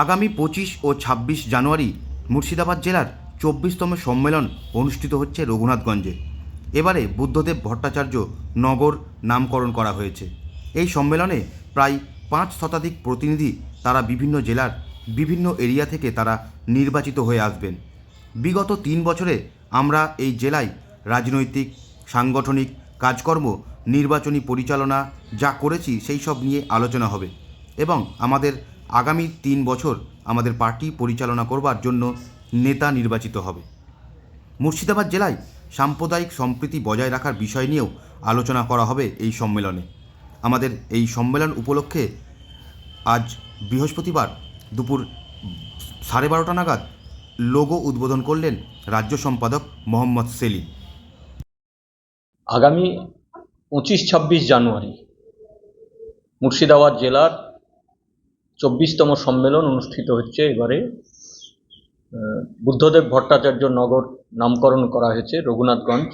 আগামী পঁচিশ ও ছাব্বিশ জানুয়ারি মুর্শিদাবাদ জেলার চব্বিশতম সম্মেলন অনুষ্ঠিত হচ্ছে রঘুনাথগঞ্জে। এবারে বুদ্ধদেব ভট্টাচার্য নগর নামকরণ করা হয়েছে। এই সম্মেলনে প্রায় পাঁচ শতাধিক প্রতিনিধি তারা বিভিন্ন জেলার বিভিন্ন এরিয়া থেকে তারা নির্বাচিত হয়ে আসবেন। বিগত তিন বছরে আমরা এই জেলায় রাজনৈতিক, সাংগঠনিক কাজকর্ম, নির্বাচনী পরিচালনা যা করেছি সেই সব নিয়ে আলোচনা হবে এবং আমাদের আগামী তিন বছর আমাদের পার্টি পরিচালনা করবার জন্য নেতা নির্বাচিত হবে। মুর্শিদাবাদ জেলায় সাম্প্রদায়িক সম্প্রীতি বজায় রাখার বিষয় নিয়েও আলোচনা করা হবে এই সম্মেলনে। আমাদের এই সম্মেলন উপলক্ষে আজ বৃহস্পতিবার দুপুর সাড়ে বারোটা নাগাদ লোগো উদ্বোধন করলেন রাজ্য সম্পাদক মোহাম্মদ সেলিম। আগামী পঁচিশ ছাব্বিশ জানুয়ারি মুর্শিদাবাদ জেলার চব্বিশতম সম্মেলন অনুষ্ঠিত হচ্ছে এবারে। বুদ্ধদেব ভট্টাচার্য নগর নামকরণ করা হয়েছে রঘুনাথগঞ্জ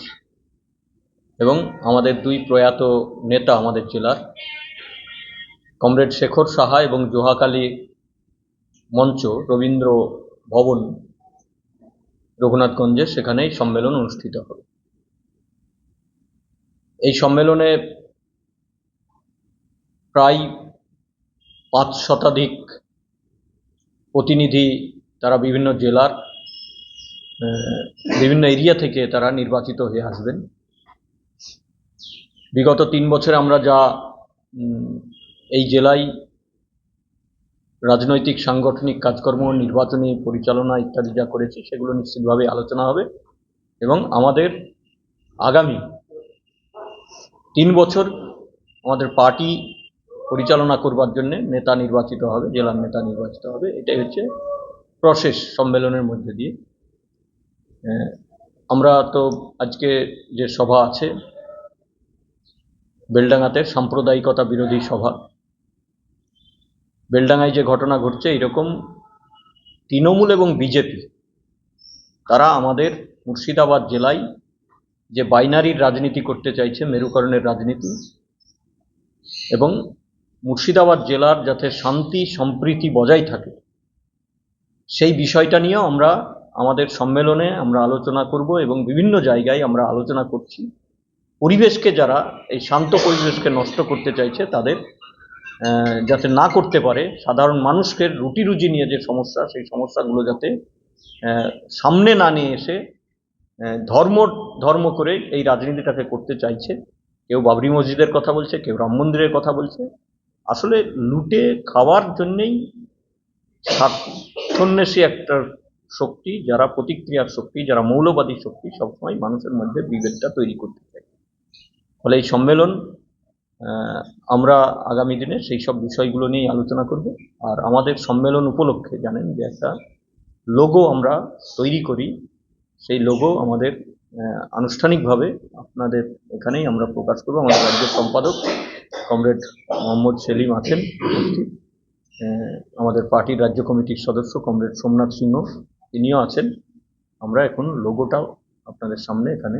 এবং আমাদের দুই প্রয়াত নেতা আমাদের জেলার, কমরেড শেখর সাহা এবং জোহাকালী মঞ্চ রবীন্দ্র ভবন রঘুনাথগঞ্জে সেখানেই সম্মেলন অনুষ্ঠিত হবে। এই সম্মেলনে প্রায় পাঁচ শতাধিক প্রতিনিধি তারা বিভিন্ন জেলার বিভিন্ন এরিয়া থেকে তারা নির্বাচিত হয়ে আসবেন। বিগত তিন বছরে আমরা যা এই জেলায় রাজনৈতিক, সাংগঠনিক কাজকর্ম, নির্বাচনী পরিচালনা ইত্যাদি যা করেছি, সেগুলো নিশ্চিতভাবে আলোচনা হবে এবং আমাদের আগামী তিন বছর আমাদের পার্টি পরিচালনা করবার জন্য নেতা নির্বাচিত হবে জেলার নেতা নির্বাচিত হবে। এটাই হচ্ছে প্রসেস সম্মেলনের মধ্যে দিয়ে। আহ, আমরা তো আজকে যে সভা আছে বেলডাঙ্গাতে সাম্প্রদায়িকতা বিরোধী সভা। বেলডাঙ্গায় যে ঘটনা ঘটছে এরকম তৃণমূল এবং বিজেপি তারা আমাদের মুর্শিদাবাদ জেলায় যে বাইনারির রাজনীতি করতে চাইছে মেরুকরণের রাজনীতি এবং মুর্শিদাবাদ জেলার যাতে শান্তি, সম্প্রীতি বজায় থাকে, সেই বিষয়টা নিয়েও আমরা আমাদের সম্মেলনে আমরা আলোচনা করব এবং বিভিন্ন জায়গায় আমরা আলোচনা করছি। পরিবেশকে যারা, এই শান্ত পরিবেশকে নষ্ট করতে চাইছে, তাদের যাতে না করতে পারে, সাধারণ মানুষকে রুটি রুজি নিয়ে যে সমস্যা, সেই সমস্যাগুলো যাতে সামনে না নিয়ে এসে ধর্ম ধর্ম করে এই রাজনীতিটাকে করতে চাইছে। কেউ বাবরি মসজিদের কথা বলছে, কেউ রাম মন্দিরের কথা বলছে। আসলে লুটে খাওয়ার জন্যেই স্বার্থন্বেষী একটা শক্তি, যারা প্রতিক্রিয়ার শক্তি, যারা মৌলবাদী শক্তি সবসময় মানুষের মধ্যে বিভেদটা তৈরি করতে চায়। ফলে এই সম্মেলন আমরা আগামী দিনে সেই সব বিষয়গুলো নিয়ে আলোচনা করব। আর আমাদের সম্মেলন উপলক্ষে জানেন যে একটা লোগো আমরা তৈরি করি। সেই লোগো আমাদের আনুষ্ঠানিকভাবে আপনাদের এখানেই আমরা প্রকাশ করব। আমাদের রাজ্য সম্পাদক কমরেড মোহাম্মদ সেলিম আছেন আমাদের পার্টির রাজ্য কমিটির সদস্য কমরেড সোমনাথ সিংহ তিনিও আছেন। আমরা এখন লোগোটাও আপনাদের সামনে এখানে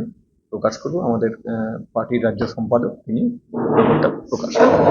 প্রকাশ করব। আমাদের পার্টির রাজ্য সম্পাদক তিনি লোগোটা প্রকাশ করবেন।